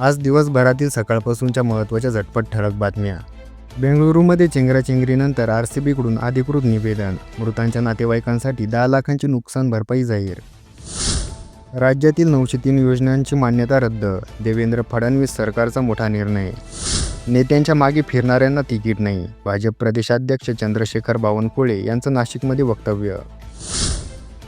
आज दिवसभरातील सकाळपासूनच्या महत्त्वाच्या झटपट ठळक बातम्या. बेंगळुरूमध्ये चेंगराचेंगरीनंतर आर सी बीकडून अधिकृत निवेदन. मृतांच्या नातेवाईकांसाठी दहा लाखांची नुकसान भरपाई जाहीर. राज्यातील नऊशे तीन योजनांची मान्यता रद्द. देवेंद्र फडणवीस सरकारचा मोठा निर्णय. नेत्यांच्या मागे फिरणाऱ्यांना तिकीट नाही. भाजप प्रदेशाध्यक्ष चंद्रशेखर बावनकुळे यांचं नाशिकमध्ये वक्तव्य.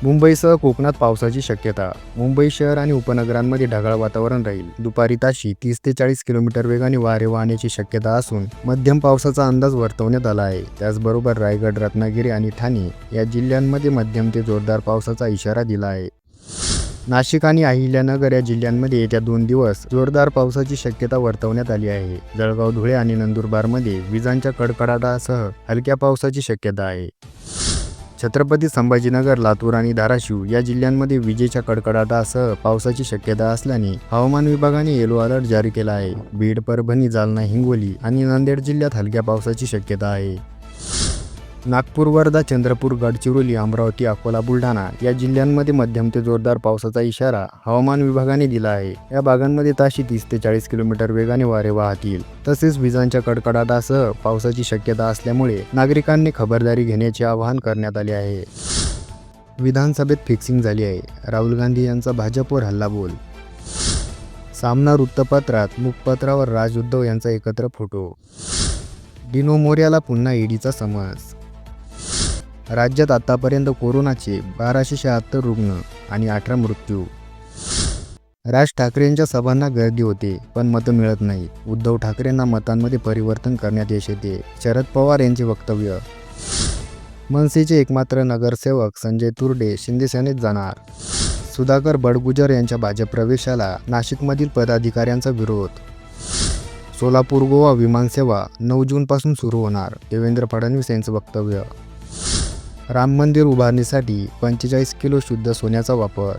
मुंबईसह कोकणात पावसाची शक्यता. मुंबई शहर आणि उपनगरांमध्ये ढगाळ वातावरण राहील. दुपारी ताशी तीस ते चाळीस किलोमीटर वेगाने वारे वाहण्याची शक्यता असून मध्यम पावसाचा अंदाज वर्तवण्यात आला आहे. त्याचबरोबर रायगड रत्नागिरी आणि ठाणे या जिल्ह्यांमध्ये मध्यम ते जोरदार पावसाचा इशारा दिला आहे. नाशिक आणि अहिल्यानगर या जिल्ह्यांमध्ये येत्या दोन दिवस जोरदार पावसाची शक्यता वर्तवण्यात आली आहे. जळगाव धुळे आणि नंदुरबारमध्ये विजांच्या कडकडाटासह हलक्या पावसाची शक्यता आहे. छत्रपती संभाजीनगर लातूर आणि धाराशिव या जिल्ह्यांमध्ये विजेच्या कडकडाटासह पावसाची शक्यता असल्याने हवामान विभागाने येलो अलर्ट जारी केला आहे. बीड परभणी जालना हिंगोली आणि नांदेड जिल्ह्यात हलक्या पावसाची शक्यता आहे. नागपूर वर्धा चंद्रपूर गडचिरोली अमरावती अकोला बुलढाणा या जिल्ह्यांमध्ये मध्यम ते जोरदार पावसाचा इशारा हवामान विभागाने दिला आहे. या भागांमध्ये ताशी तीस ते चाळीस किलोमीटर वेगाने वारे वाहतील. तसेच विजांच्या कडकडाटासह पावसाची शक्यता असल्यामुळे नागरिकांनी खबरदारी घेण्याचे आवाहन करण्यात आले आहे. विधानसभेत फिक्सिंग झाली आहे. राहुल गांधी यांचा भाजपवर हल्लाबोल. सामना वृत्तपत्रात मुखपत्रावर राज उद्धव यांचा एकत्र फोटो. डिनो मोर्याला पुन्हा ईडीचा समज. राज्यात आतापर्यंत कोरोनाचे बाराशे शहात्तर रुग्ण आणि अठरा मृत्यू. राज ठाकरेंच्या सभांना गर्दी होते पण मतं मिळत नाहीत उद्धव ठाकरेंना मतांमध्ये परिवर्तन करण्यात यश येते शरद पवार यांचे वक्तव्य. मनसेचे एकमात्र नगरसेवक संजय तुर्डे शिंदेसेनेत जाणार. सुधाकर बडगुजर यांच्या भाजप प्रवेशाला नाशिकमधील पदाधिकाऱ्यांचा विरोध. सोलापूर गोवा विमानसेवा नऊ जूनपासून सुरू होणार देवेंद्र फडणवीस यांचं वक्तव्य. राम मंदिर उभारणीसाठी पंचेचाळीस किलो शुद्ध सोन्याचा वापर.